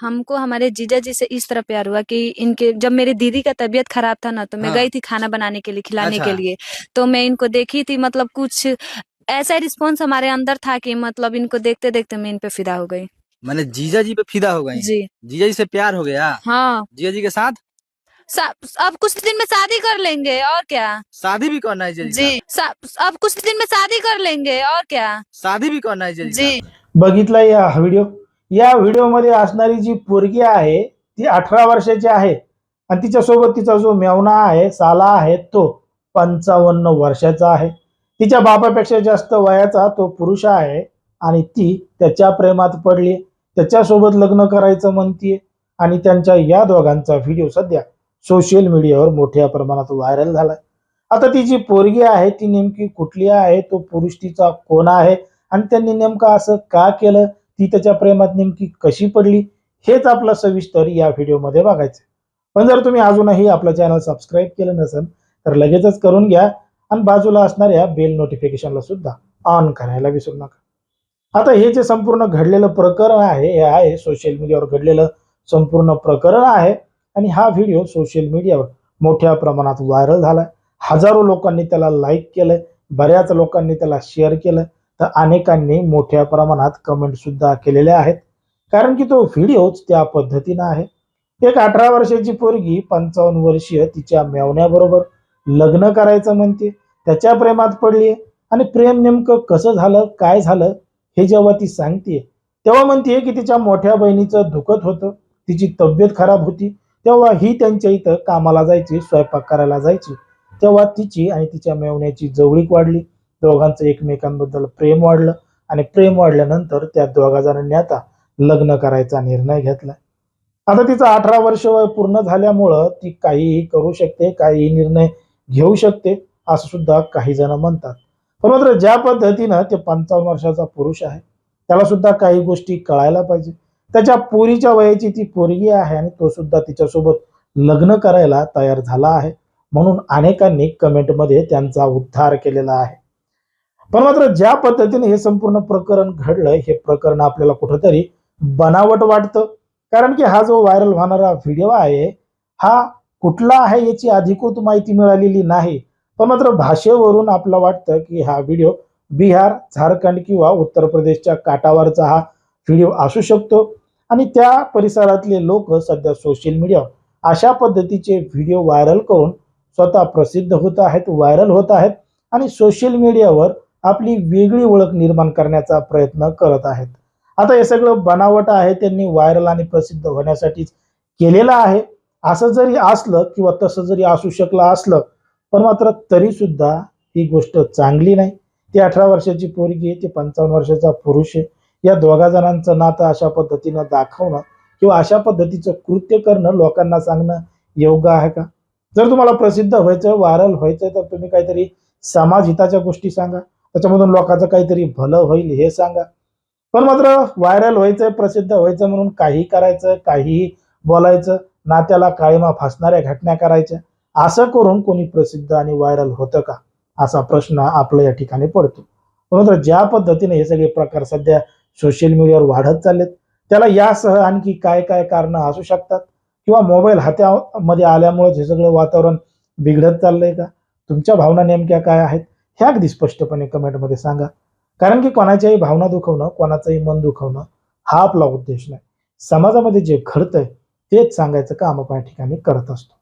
हमको हमारे जीजा जी से इस तरह प्यार हुआ कि इनके जब मेरी दीदी का तबीयत खराब था ना तो मैं हाँ। गई थी खाना बनाने के लिए खिलाने अच्छा। के लिए। तो मैं इनको देखी थी मतलब कुछ ऐसा रिस्पॉन्स हमारे अंदर था कि मतलब इनको देखते देखते मैं इन पे फिदा हो गई। मैंने जीजा जी पे फिदा हो गई। जी। जीजा जी से प्यार हो गया? हाँ। जीजा जी के साथ? अब कुछ दिन में शादी कर लेंगे और क्या? शादी भी करना है जी जी अब कुछ दिन में शादी कर लेंगे और क्या? शादी भी करना है जी। बघितला या व्हिडिओ या व्हिडिओमध्ये असणारी जी पोरगी आहे ती अठरा वर्षाची आहे. आणि तिच्यासोबत तिचा जो मेवना आहे साला आहे तो पंचावन्न वर्षाचा आहे. तिच्या बापापेक्षा जास्त वयाचा तो पुरुष आहे आणि ती त्याच्या प्रेमात पडली. त्याच्यासोबत लग्न करायचं म्हणतीये आणि त्यांच्या या दोघांचा व्हिडिओ सध्या सोशल मीडियावर मोठ्या प्रमाणात व्हायरल झालाय. आता ती जी पोरगी आहे ती नेमकी कुठली आहे? तो पुरुष तिचा कोण आहे? आणि त्यांनी नेमकं असं का केलं? ती त्याच्या प्रेमात नेमकी कशी पडली हेच आपलं सविस्तर या व्हिडिओमध्ये बघायचं पण जर तुम्ही अजूनही आपलं चॅनल सबस्क्राईब केलं नसेल तर लगेचच करून घ्या आणि बाजूला असणाऱ्या बेल नोटिफिकेशनला सुद्धा ऑन करायला विसरू नका. आता हे जे संपूर्ण घडलेलं प्रकरण आहे हे आहे सोशल मीडियावर घडलेलं संपूर्ण प्रकरण आहे आणि हा व्हिडिओ सोशल मीडियावर मोठ्या प्रमाणात व्हायरल झालाय. हजारो लोकांनी त्याला लाईक केलंय बऱ्याच लोकांनी त्याला शेअर केलं तर अनेकांनी मोठ्या प्रमाणात कमेंट सुद्धा केलेल्या आहेत. कारण की तो व्हिडिओच त्या पद्धतीनं आहे. एक अठरा वर्षाची पोरगी पंचावन्न वर्षीय तिच्या मेवण्याबरोबर लग्न करायचं म्हणते. त्याच्या प्रेमात पडली आणि प्रेम नेमकं कसं झालं काय झालं हे जेव्हा ती सांगते तेव्हा म्हणते की तिच्या मोठ्या बहिणीचं दुखत होतं. तिची तब्येत खराब होती. तेव्हा ही त्यांच्या इथं कामाला जायची स्वयंपाक करायला जायची. तेव्हा तिची आणि तिच्या मेवण्याची जवळीक वाढली. दोघांचं एकमेकांबद्दल प्रेम वाढलं आणि प्रेम वाढल्यानंतर त्या दोघा जणांनी आता लग्न करायचा निर्णय घेतला. आता तिचं अठरा वर्ष वय पूर्ण झाल्यामुळं ती काहीही करू शकते काहीही निर्णय घेऊ शकते असं सुद्धा काही जण म्हणतात. पण मात्र ज्या पद्धतीनं ते पंचावन्न वर्षाचा पुरुष आहे त्याला सुद्धा काही गोष्टी कळायला पाहिजे. त्याच्या पोरीच्या वयाची ती पोरगी आहे आणि तो सुद्धा तिच्यासोबत लग्न करायला तयार झाला आहे म्हणून अनेकांनी कमेंटमध्ये त्यांचा उद्धार केलेला आहे. पण मात्र ज्या पद्धतीने हे संपूर्ण प्रकरण घडलं हे प्रकरण आपल्याला कुठंतरी बनावट वाटतं. कारण की हा जो व्हायरल होणारा व्हिडिओ आहे हा कुठला आहे याची अधिकृत माहिती मिळालेली नाही. पण मात्र भाषेवरून आपलं वाटतं की हा व्हिडिओ बिहार झारखंड किंवा उत्तर प्रदेशच्या काठावरचा हा व्हिडिओ असू शकतो. आणि त्या परिसरातले लोक सध्या सोशल मीडियावर अशा पद्धतीचे व्हिडिओ व्हायरल करून स्वतः प्रसिद्ध होत आहेत व्हायरल होत आहेत. आणि सोशल मीडियावर आपली वेगळी ओळख निर्माण करण्याचा प्रयत्न करत आहेत. आता हे सगळं बनावट आहे त्यांनी व्हायरल आणि प्रसिद्ध होण्यासाठीच केलेलं आहे. असं जरी असलं किंवा तसं जरी असू शकलं असलं पण मात्र तरी सुद्धा ही गोष्ट चांगली नाही. ती अठरा वर्षाची पोरगी आहे ती पंचावन्न वर्षाचा पुरुष आहे. या दोघा जणांचं नातं अशा पद्धतीनं दाखवणं किंवा अशा पद्धतीचं कृत्य करणं लोकांना सांगणं योग्य आहे का? जर तुम्हाला प्रसिद्ध व्हायचं व्हायरल व्हायचं तर तुम्ही काहीतरी समाज हिताच्या गोष्टी सांगा. त्याच्यामधून लोकांचं काहीतरी भलं होईल हे सांगा. पण मात्र व्हायरल व्हायचं प्रसिद्ध व्हायचं म्हणून काही करायचं काहीही बोलायचं नात्याला काळीमा फासणाऱ्या घटना करायच्या. असं करून कोणी प्रसिद्ध आणि व्हायरल होतं का? असा प्रश्न आपल्या या ठिकाणी पडतो. मात्र ज्या पद्धतीने हे सगळे प्रकार सध्या सोशल मीडियावर वाढत चाललेत त्याला यासह आणखी काय काय कारणं असू शकतात? किंवा मोबाईल हातामध्ये आल्यामुळे हे सगळं वातावरण बिघडत चाललंय का? तुमच्या भावना नेमक्या काय आहेत? ह्या अगदी स्पष्टपणे कमेंटमध्ये सांगा. कारण की कोणाच्याही भावना दुखवणं कोणाचंही मन दुखवणं हा आपला उद्देश नाही. समाजामध्ये जे घडतंय तेच सांगायचं काम आपण ठिकाणी करत असतो.